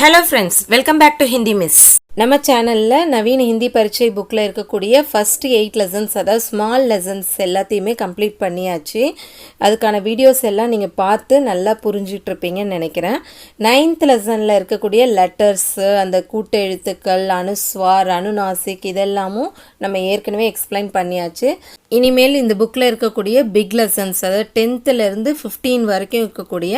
Hello friends welcome back to Hindi miss நம்ம சேனலில் நவீன ஹிந்தி பரீட்சை புக்கில் இருக்கக்கூடிய ஃபஸ்ட் எயிட் லெசன்ஸ் அதாவது ஸ்மால் லெசன்ஸ் எல்லாத்தையுமே கம்ப்ளீட் பண்ணியாச்சு. அதுக்கான வீடியோஸ் எல்லாம் நீங்கள் பார்த்து நல்லா புரிஞ்சிட்ருப்பீங்கன்னு நினைக்கிறேன். நைன்த் லெசனில் இருக்கக்கூடிய லெட்டர்ஸு அந்த கூட்டெழுத்துக்கள் எழுத்துக்கள் அனுஸ்வார் அனுநாசிக் இதெல்லாமும் நம்ம ஏற்கனவே எக்ஸ்பிளைன் பண்ணியாச்சு. இனிமேல் இந்த புக்கில் இருக்கக்கூடிய பிக் லெசன்ஸ் அதாவது டென்த்துலேருந்து ஃபிஃப்டீன் வரைக்கும் இருக்கக்கூடிய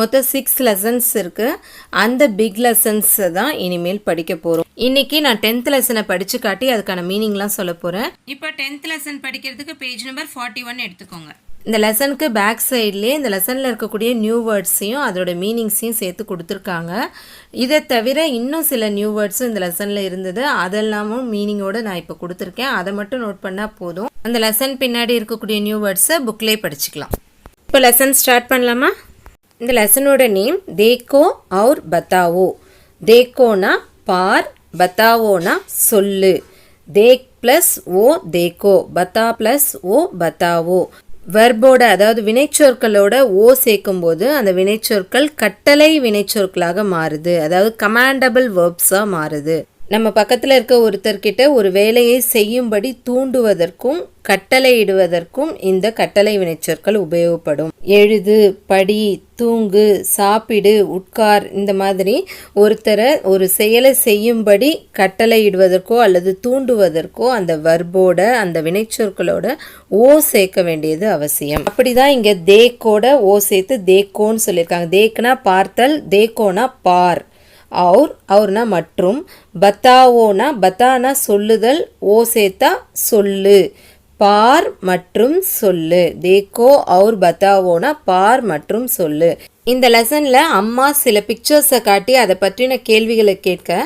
மொத்தம் சிக்ஸ் லெசன்ஸ் இருக்குது அந்த பிக் லெசன்ஸை தான் இனிமேல் படிக்க போகிறோம் இன்னைக்கு நான் டென்த் லெசனை படித்து காட்டி அதுக்கான மீனிங்லாம் சொல்ல போகிறேன் இப்போ டென்த் லெசன் படிக்கிறதுக்கு பேஜ் நம்பர் ஃபார்ட்டி ஒன் எடுத்துக்கோங்க. இந்த லெசனுக்கு பேக் சைட்லேயே இந்த லெசனில் இருக்கக்கூடிய நியூ வேர்ட்ஸையும் அதோட மீனிங்ஸையும் சேர்த்து கொடுத்துருக்காங்க. இதை தவிர இன்னும் சில நியூ வேர்ட்ஸும் இந்த லெசனில் இருந்தது. அதெல்லாமும் மீனிங்கோடு நான் இப்போ கொடுத்துருக்கேன். அதை மட்டும் நோட் பண்ணால் போதும். அந்த லெசன் பின்னாடி இருக்கக்கூடிய நியூ வேர்ட்ஸை புக்லேயே படிச்சுக்கலாம். இப்போ லெசன் ஸ்டார்ட் பண்ணலாமா? இந்த லெசனோட நேம் தேக்கோ அவுர் பத்தாவோ தேக்கோனா பார் பத்தாவோனா சொல்லு. தேக் ப்ளஸ் ஓ தேக்கோ. பத்தா ப்ளஸ் ஓ பத்தாவோ. வெர்போட அதாவது வினைச்சொற்களோட ஓ சேர்க்கும்போது அந்த வினைச்சொற்கள் கட்டளை வினைச்சொற்களாக மாறுது. அதாவது கமாண்டபிள் வேர்ப்ஸாக மாறுது. நம்ம பக்கத்தில் இருக்க ஒருத்தர்கிட்ட ஒரு வேலையை செய்யும்படி தூண்டுவதற்கும் கட்டளையிடுவதற்கும் இந்த கட்டளை வினைச்சொற்கள் உபயோகப்படும். எழுது படி தூங்கு சாப்பிடு உட்கார் இந்த மாதிரி ஒருத்தரை ஒரு செயலை செய்யும்படி கட்டளையிடுவதற்கோ அல்லது தூண்டுவதற்கோ அந்த வர்போட அந்த வினைச்சொற்களோட ஓ சேர்க்க வேண்டியது அவசியம். அப்படிதான் இங்கே தேக்கோட ஓ சேர்த்து தேக்கோன்னு சொல்லியிருக்காங்க. தேக்குனா பார்த்தல் தேக்கோனா பார். அவுர் அவுர்னா மற்றும் பத்தாவோனா பத்தானா சொல்லுதல் ஓ சேத்தா சொல்லு. பார் மற்றும் சொல்லு. தேக்கோ அவுர் பத்தாவோனா பார் மற்றும் சொல்லு. இந்த லெசனில் அம்மா சில பிக்சர்ஸை காட்டி அதை பற்றின கேள்விகளை கேட்க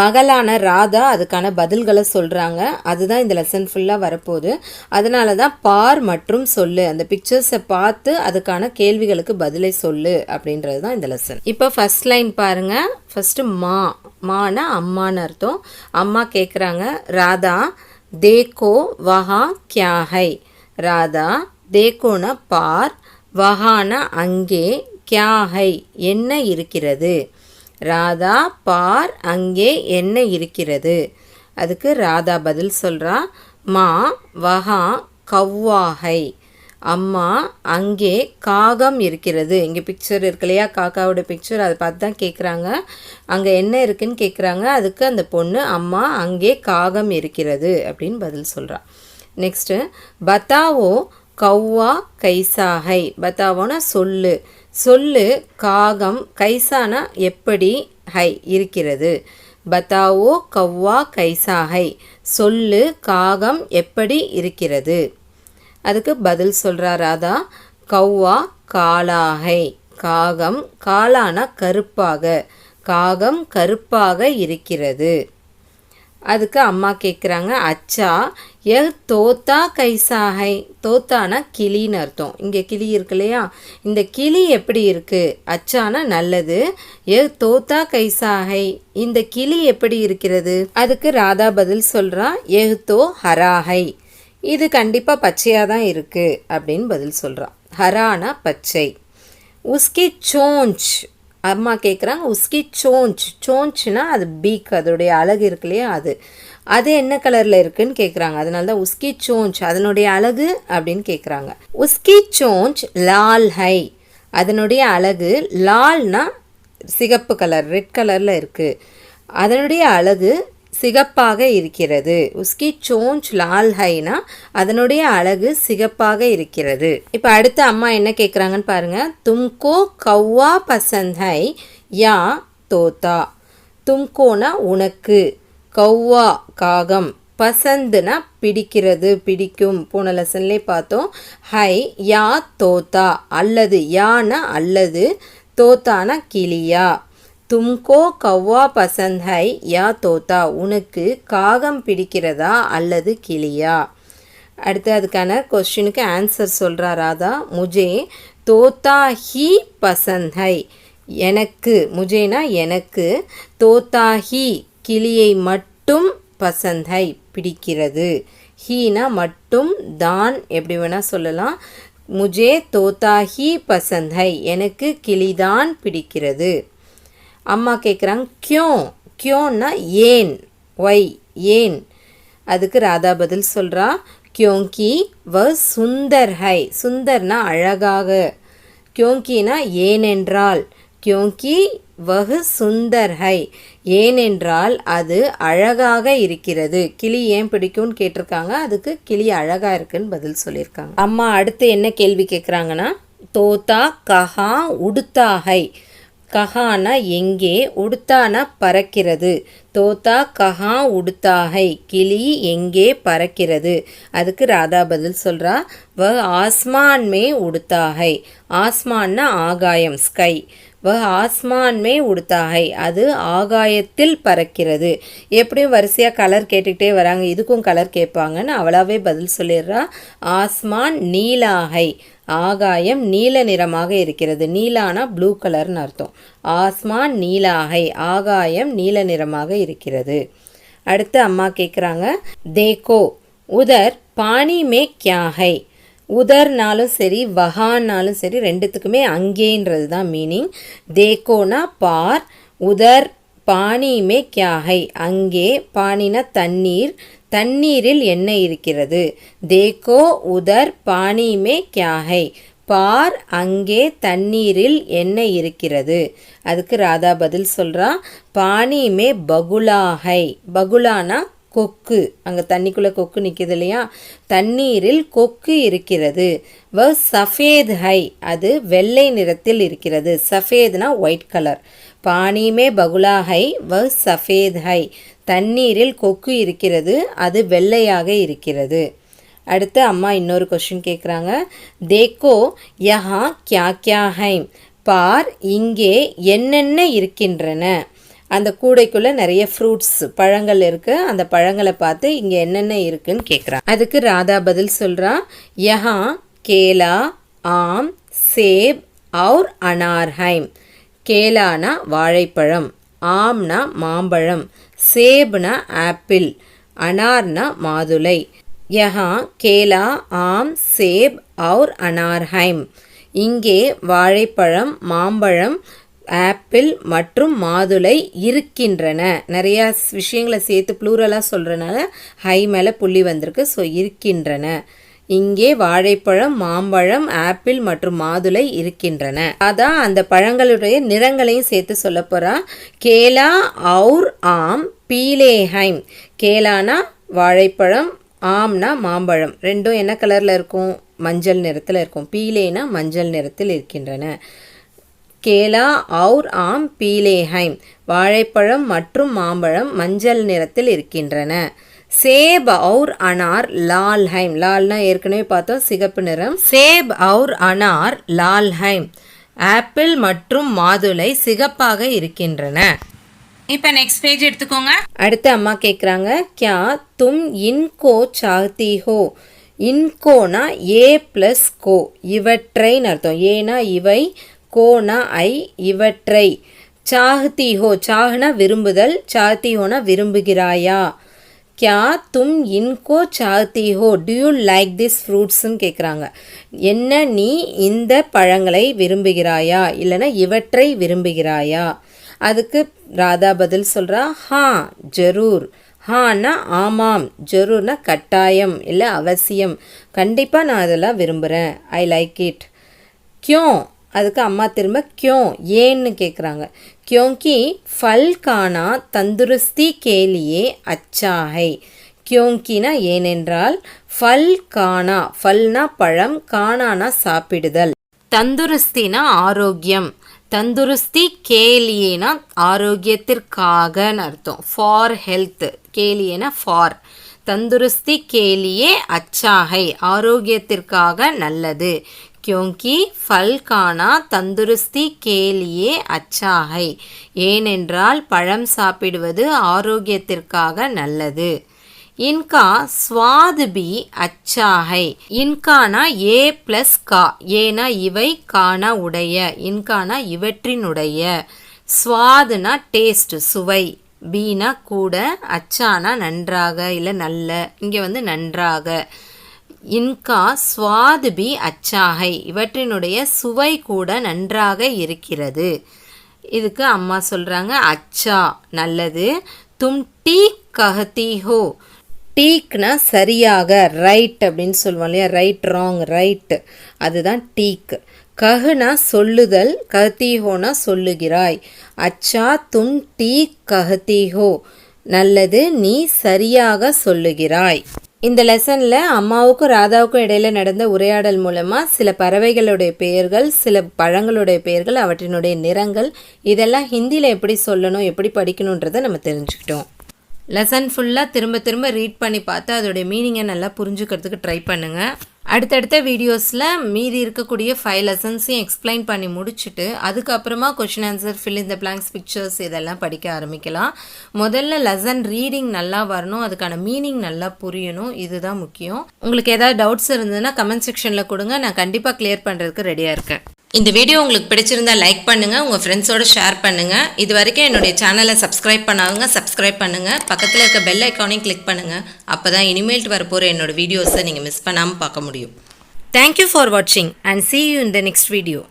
மகளான ராதா அதுக்கான பதில்களை சொல்கிறாங்க அதுதான் இந்த லெசன் ஃபுல்லாக வரப்போகுது. அதனால தான் பார் மற்றும் சொல்லு. அந்த பிக்சர்ஸை பார்த்து அதுக்கான கேள்விகளுக்கு பதிலை சொல்லு அப்படின்றது தான் இந்த லெசன். இப்போ ஃபர்ஸ்ட் லைன் பாருங்கள் ஃபஸ்ட்டு மா. மானா அம்மான்னு அர்த்தம். அம்மா கேட்குறாங்க ராதா தேக்கோ வஹா கியாஹை ராதா தேக்கோனா பார் வஹானா அங்கே கியாஹை என்ன இருக்கிறது? ராதா பார் அங்கே என்ன இருக்கிறது? அதுக்கு ராதா பதில் சொல்கிறா மா வஹா கவ்வாஹை அம்மா அங்கே காகம் இருக்கிறது. இங்கே பிக்சர் இருக்கு இல்லையா? காக்காவோட பிக்சர் அதை பார்த்து தான் கேட்குறாங்க அங்கே என்ன இருக்குன்னு கேட்குறாங்க அதுக்கு அந்த பொண்ணு அம்மா அங்கே காகம் இருக்கிறது அப்படின்னு பதில் சொல்கிறா நெக்ஸ்ட்டு பத்தாவோ கௌவா கைசாகை. பத்தாவோனா சொல்லு. சொல்லு காகம் கைசானா எப்படி ஹை இருக்கிறது? பத்தாவோ கௌவா கைசாகை. சொல்லு காகம் எப்படி இருக்கிறது? அதுக்கு பதில் சொல்கிறா ராதா. கௌவா காலாகை. காகம் காளானா கருப்பாக. காகம் கருப்பாக இருக்கிறது. அதுக்கு அம்மா கேட்குறாங்க அச்சா எ தோத்தா கைசாகை? தோத்தானா கிளின்னு அர்த்தம். இங்கே கிளி இருக்கு இல்லையா? இந்த கிளி எப்படி இருக்குது அச்சானா நல்லது. எ தோத்தா கைசாகை. இந்த கிளி எப்படி இருக்கிறது? அதுக்கு ராதா பதில் சொல்கிறா எஹ்தோ ஹராகை. இது கண்டிப்பாக பச்சையாக தான் இருக்குது அப்படின்னு பதில் சொல்கிறான் ஹரானா பச்சை. உஸ்கி சோஞ்ச். அம்மா கேட்குறாங்க உஸ்கி சோஞ்ச். சோஞ்ச்னா அது பீக் அதோடைய அழகு இருக்கு இல்லையா அது. அது என்ன கலரில் இருக்குன்னு கேட்குறாங்க அதனால தான் உஸ்கி சோஞ்ச் அதனுடைய அழகு அப்படின்னு கேட்குறாங்க உஸ்கி சோஞ்ச் லால் ஹை. அதனுடைய அழகு லால்னா சிகப்பு கலர் ரெட் கலரில் இருக்குது அதனுடைய அழகு சிகப்பாக இருக்கிறது. உஸ்கி சோஞ்ச் லால் ஹைனா அதனுடைய அழகு சிகப்பாக இருக்கிறது. இப்போ அடுத்து அம்மா என்ன கேட்குறாங்கன்னு பாருங்கள் தும்கோ கவ்வா பசந்த் ஹை யா தோத்தா. தும்கோனா உனக்கு. கௌவா காகம். பசந்துனா பிடிக்கிறது பிடிக்கும். போன லெசன்லே பார்த்தோம். ஹை யா தோத்தா அல்லது யானா அல்லது தோத்தானா கிளியா. தும்கோ கவ்வா பசந்த் ஹை யா தோத்தா உனக்கு காகம் பிடிக்கிறதா அல்லது கிளியா? அடுத்து அதுக்கான கொஸ்டினுக்கு ஆன்சர் சொல்கிறா ராதா. முஜே தோத்தா ஹி பசந்த் ஹை எனக்கு முஜேனா எனக்கு தோத்தா ஹி கிளியை மட்டும் பசந்த் ஹை பிடிக்கிறது. ஹீனா மட்டும் தான் எப்படி வேணால் சொல்லலாம். முஜே தோத்தா ஹி பசந்த் ஹை எனக்கு கிளிதான் பிடிக்கிறது. அம்மா கேட்குறாங்க கியோ கியோன்னா ஏன்? ஒய் ஏன்? அதுக்கு ராதா பதில் சொல்கிறா கியோங்கி வ சுந்தர் ஹை. சுந்தர்னா அழகாக. கியோங்கினா ஏனென்றால் கியோங்கி வஹு சுந்தர் ஹை. ஏனென்றால் அது அழகாக இருக்கிறது. கிளி ஏன் பிடிக்கும்னு கேட்டிருக்காங்க அதுக்கு கிளி அழகாக இருக்குன்னு பதில் சொல்லியிருக்காங்க. அம்மா அடுத்து என்ன கேள்வி கேட்குறாங்கன்னா தோதா கஹா உடுத்தா ஹை. கஹானா எங்கே உடுத்தானா பறக்கிறது? தோத்தா கஹா உடுத்தாகை கிளி எங்கே பறக்கிறது? அதுக்கு ராதா பதில் சொல்கிறா வ ஆஸ்மான் மே உடுத்தாகை. ஆஸ்மான்னா ஆகாயம் ஸ்கை வ ஆஸ்மான்மே உடுத்தாகை. அது ஆகாயத்தில் பறக்கிறது. எப்படியும் வரிசையாக கலர் கேட்டுக்கிட்டே வராங்க. இதுக்கும் கலர் கேட்பாங்கன்னு அவளாவே பதில் சொல்லிடுறா. ஆஸ்மான் நீலாகை. ஆகாயம் நீல நிறமாக இருக்கிறது. நீலானா ப்ளூ கலர்னு அர்த்தம். ஆஸ்மான் நீலாகை. ஆகாயம் நீல நிறமாக இருக்கிறது. அடுத்து அம்மா கேட்குறாங்க தேகோ உதர் பானி மே கியாகை உதர்னாலும் சரி வகான்னாலும் சரி ரெண்டுத்துக்குமே அங்கேன்றது தான் மீனிங் தேக்கோனா பார் உதர் பாணியுமே கியாகை. அங்கே பாணினா தண்ணீர். தண்ணீரில் என்ன இருக்கிறது? தேக்கோ உதர் பாணியுமே கியாகை. பார் அங்கே தண்ணீரில் என்ன இருக்கிறது? அதுக்கு ராதா பதில் சொல்கிறா பாணியுமே பகுலாகை. பகுலாஹை பகுலானா கொக்கு. அங்கே தண்ணிக்குள்ளே கொக்கு நிற்கிது இல்லையா? தண்ணீரில் கொக்கு இருக்கிறது. வ சஃபேத் ஹை அது வெள்ளை நிறத்தில் இருக்கிறது. சஃபேத்னா ஒயிட் கலர் பானிமே பகுலா ஹை வ சஃபேத் ஹை. தண்ணீரில் கொக்கு இருக்கிறது அது வெள்ளையாக இருக்கிறது. அடுத்து அம்மா இன்னொரு கொஷின் கேட்குறாங்க தேக்கோ யஹா கியா கியா ஹைம். பார் இங்கே என்னென்ன இருக்கின்றன? அந்த கூடைக்குள்ளே நிறைய ஃப்ரூட்ஸ் பழங்கள் இருக்குது அந்த பழங்களை பார்த்து இங்கே என்னென்ன இருக்குன்னு கேட்குறான் அதுக்கு ராதா பதில் சொல்கிறா யஹா கேலா ஆம் சேப் அவுர் அனார்ஹைம். கேலானா வாழைப்பழம் ஆம்னா மாம்பழம் சேப்னா ஆப்பிள் அனார்னா மாதுளை. யஹா கேலா ஆம் சேப் அவுர் அனார்ஹைம். இங்கே வாழைப்பழம் மாம்பழம் ஆப்பிள் மற்றும் மாதுளை இருக்கின்றன. நிறையா விஷயங்களை சேர்த்து ப்ளூரலாக சொல்கிறனால ஹை மேலே புள்ளி வந்திருக்கு. ஸோ இருக்கின்றன. இங்கே வாழைப்பழம் மாம்பழம் ஆப்பிள் மற்றும் மாதுளை இருக்கின்றன. அதான் அந்த பழங்களுடைய நிறங்களையும் சேர்த்து சொல்ல போகிறா கேலா அவுர் ஆம் பீலேஹைம். கேலானா வாழைப்பழம் ஆம்னா மாம்பழம். ரெண்டும் என்ன கலரில் இருக்கும்? மஞ்சள் நிறத்தில் இருக்கும். பீலேனா மஞ்சள் நிறத்தில் இருக்கின்றன. கேலா அவுர் ஆம் பீலேஹைம். வாழைப்பழம் மற்றும் மாம்பழம் மஞ்சள் நிறத்தில் இருக்கின்றன. சேப் அவுர் அனார் லால்ஹைம். லால்னா ஏற்கனவே பார்த்தோம் சிகப்பு நிறம். சேப் அவுர் அனார் லால்ஹைம். ஆப்பிள் மற்றும் மாதுளை சிகப்பாக இருக்கின்றன. இப்போ நெக்ஸ்ட் பேஜ் எடுத்துக்கோங்க. அடுத்து அம்மா கேட்குறாங்க கியா தும் இன்கோ சாத்தி ஹோ? இன்கோனா ஏ ப்ளஸ் கோ. இவற்றைன்னு அர்த்தம். ஏனா இவை கோனா ஐ இவற்றை. சாஹ்தி ஹோ சாஹ்னா விரும்புதல் சாஹ்திஹோனா விரும்புகிறாயா? கியா தும் இன்கோ சாத்தி டியூ டு யூ லைக் திஸ் ஃப்ரூட்ஸ்ன்னு கேட்குறாங்க என்ன நீ இந்த பழங்களை விரும்புகிறாயா? இல்லைன்னா இவற்றை விரும்புகிறாயா? அதுக்கு ராதா பதில் சொல்கிறா ஹா ஜரூர். ஹான்னா ஆமாம் ஜரூர்னா கட்டாயம் இல்லை அவசியம். கண்டிப்பாக நான் அதெல்லாம் விரும்புகிறேன் ஐ லைக் இட். க்யோ அதுக்கு அம்மா திரும்ப கியோ ஏன்னு கேட்குறாங்க கியோங்கி ஃபல் கானா தந்துருஸ்தி கேலியே அச்சாகை. கியோங்கினா ஏனென்றால் ஃபல் கானா ஃபல்னா பழம் காணானா சாப்பிடுதல். தந்துருஸ்தினா ஆரோக்கியம். தந்துருஸ்தி கேலியேனா ஆரோக்கியத்திற்காகன்னு அர்த்தம். ஃபார் ஹெல்த் கேலியேனா ஃபார். தந்துருஸ்தி கேலியே அச்சாகை ஆரோக்கியத்திற்காக நல்லது. கியோங்கி ஃபல்கானா தந்துருஸ்தி கேலியே அச்சாகை. ஏனென்றால் பழம் சாப்பிடுவது ஆரோக்கியத்திற்காக நல்லது. இன்கா ஸ்வாது பி அச்சாகை. இன்கானா ஏ பிளஸ் கா. ஏனா இவை காணா உடைய. இன்கானா இவற்றினுடைய. ஸ்வாதுனா டேஸ்ட் சுவை. பீனா கூட. அச்சானா நன்றாக. இல்லை நல்ல. இங்கே வந்து நன்றாக. இன்கா சுவாதுபி அச்சாகை. இவற்றினுடைய சுவை கூட நன்றாக இருக்கிறது. இதுக்கு அம்மா சொல்கிறாங்க அச்சா நல்லது. தும் டீ கஹதி ஹோ. டீக்னா சரியாக ரைட் அப்படின்னு சொல்லுவோம் இல்லையா? Right wrong right. அதுதான் டீக். கஹுனா சொல்லுதல் கஹதிஹோனா சொல்லுகிறாய். அச்சா தும் டீ கஹதிஹோ நல்லது நீ சரியாக சொல்லுகிறாய். இந்த லெசனில் அம்மாவுக்கும் ராதாவுக்கும் இடையில நடந்த உரையாடல் மூலமாக சில பறவைகளுடைய பெயர்கள் சில பழங்களுடைய பெயர்கள் அவற்றினுடைய நிறங்கள் இதெல்லாம் ஹிந்தியில் எப்படி சொல்லணும் எப்படி படிக்கணுன்றதை நம்ம தெரிஞ்சுக்கிட்டோம். லெசன் ஃபுல்லாக திரும்ப திரும்ப ரீட் பண்ணி பார்த்து அதோடைய மீனிங்கை நல்லா புரிஞ்சுக்கிறதுக்கு ட்ரை பண்ணுங்கள் அடுத்தடுத்த வீடியோஸில் மீதி இருக்கக்கூடிய ஃபைவ் லெசன்ஸையும் எக்ஸ்பிளைன் பண்ணி முடிச்சுட்டு அதுக்கப்புறமா கொஷின் ஆன்சர் ஃபில் இந்த பிளாங்க்ஸ் பிக்சர்ஸ் இதெல்லாம் படிக்க ஆரம்பிக்கலாம். முதல்ல லெசன் ரீடிங் நல்லா வரணும் அதுக்கான மீனிங் நல்லா புரியணும் இதுதான் முக்கியம். உங்களுக்கு ஏதாவது டவுட்ஸ் இருந்ததுன்னா கமெண்ட் செக்ஷனில் கொடுங்க நான் கண்டிப்பாக கிளியர் பண்ணுறதுக்கு ரெடியாக இருக்கேன். இந்த வீடியோ உங்களுக்கு பிடிச்சிருந்தா லைக் பண்ணுங்கள் உங்கள் ஃப்ரெண்ட்ஸோட ஷேர் பண்ணுங்கள் இது வரைக்கும் என்னுடைய சேனலை சப்ஸ்கிரைப் பண்ணாதவங்க சப்ஸ்கிரைப் பண்ணுங்கள் பக்கத்தில் இருக்க பெல் ஐக்கானையும் கிளிக் பண்ணுங்கள் அப்போ தான் இனிமேல்ட்டு வரப்போகிற என்னோட வீடியோஸை நீங்கள் மிஸ் பண்ணாமல் பார்க்க முடியும். தேங்க்யூ ஃபார் வாட்சிங் and see you in the next video